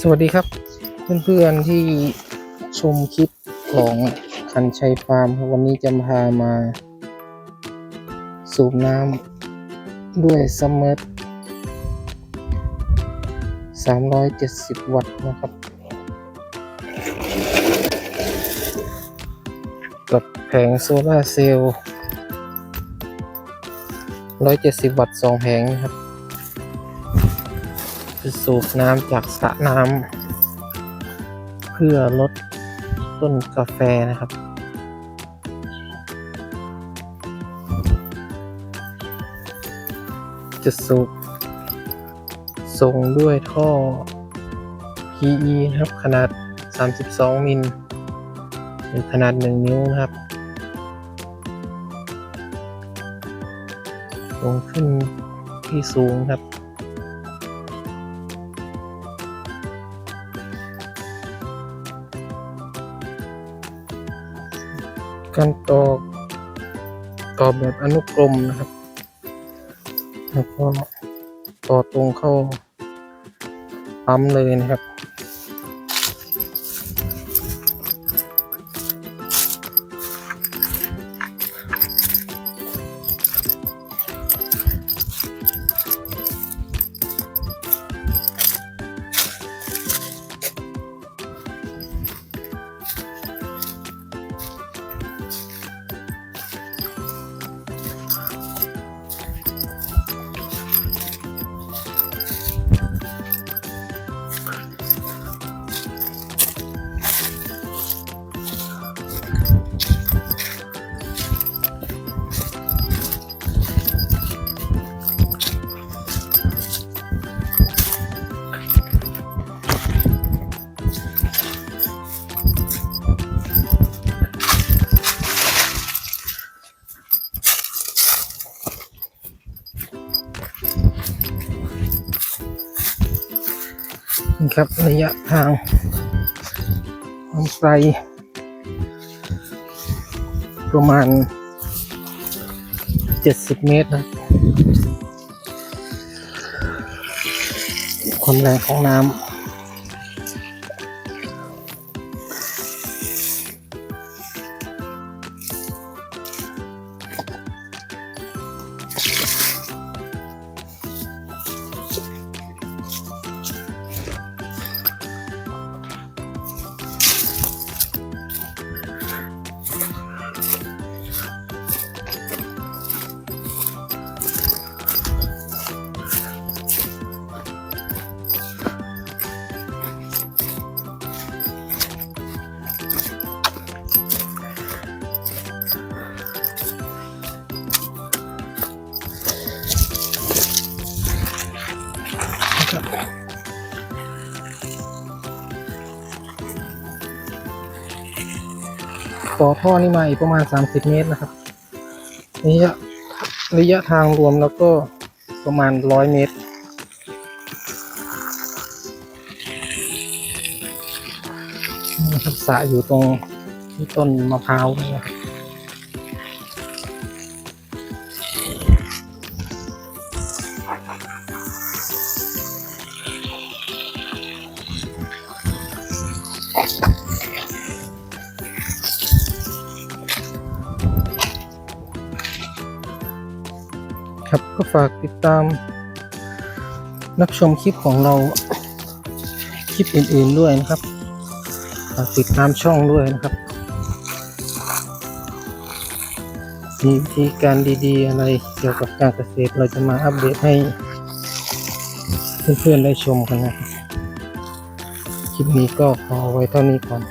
สวัสดีครับ เพื่อนๆที่ชมคลิปของคันชัยฟาร์มครับวันนี้จะพามา สูบน้ำด้วยซัมเมอร์370วัตต์นะครับ กับแผงโซลาเซลล์170วัตต์2แผงนะครับ จะสูบน้ำจากสระน้ำเพื่อลดต้นกาแฟนะครับ จะสูบส่งด้วยท่อ PE นะครับ ขนาด 32 มิลหรือขนาด 1 นิ้วนะครับลงขึ้นที่สูงครับ การต่อต่อแบบอนุกรมนะครับ แล้วก็ต่อตรงเข้าปั๊มเลยนะครับ นี่ครับระยะทางความไกลประมาณ 70 เมตรนะความแรงของน้ำ ต่อท่อนี่มาอีกประมาณ 30 เมตรนะครับระยะระยะทางรวมแล้วก็ประมาณ 100 เมตรนี่ครับสระอยู่ตรงที่ต้นมะพร้าวนะครับ ครับก็ฝากติดตาม รับชมคลิปของเราคลิปอื่นๆด้วยนะครับฝากติดตามช่องด้วยนะครับมีวิธีการดีๆ อะไรเกี่ยวกับการเกษตรเราจะมาอัปเดตให้ เพื่อนๆได้ชมกันนะครับ คลิปนี้ก็ขอไว้เท่านี้ก่อน